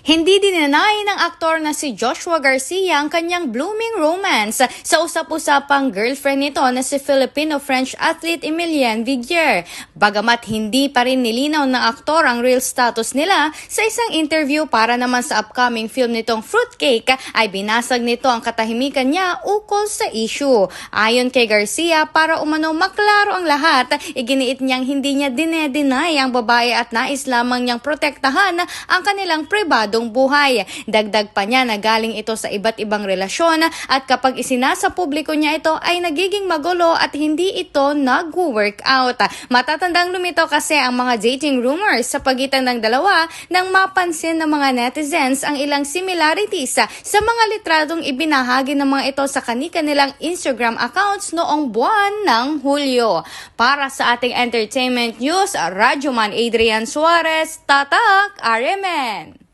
Hindi dinanay ng aktor na si Joshua Garcia ang kanyang blooming romance sa usap-usapang girlfriend nito na si Filipino-French athlete Emilienne Viguier. Bagamat hindi pa rin nilinaw ng aktor ang real status nila, sa isang interview para naman sa upcoming film nitong Fruitcake ay binasag nito ang katahimikan niya ukol sa issue. Ayon kay Garcia, para umano maklaro ang lahat, iginiit niyang hindi niya dinedenay ang babae at nais lamang niyang protektahan ang kanilang pribadong buhay. Dagdag pa niya na galing ito sa iba't ibang relasyon at kapag isinasa publiko niya ito ay nagiging magulo at hindi ito nag-work out. Matatandang lumito kasi ang mga dating rumors sa pagitan ng dalawa nang mapansin ng mga netizens ang ilang similarities sa mga litradong ibinahagi ng mga ito sa kani-kanilang Instagram accounts noong buwan ng Hulyo. Para sa ating entertainment news, Radyoman Adrian Suarez, Tatak, RMN.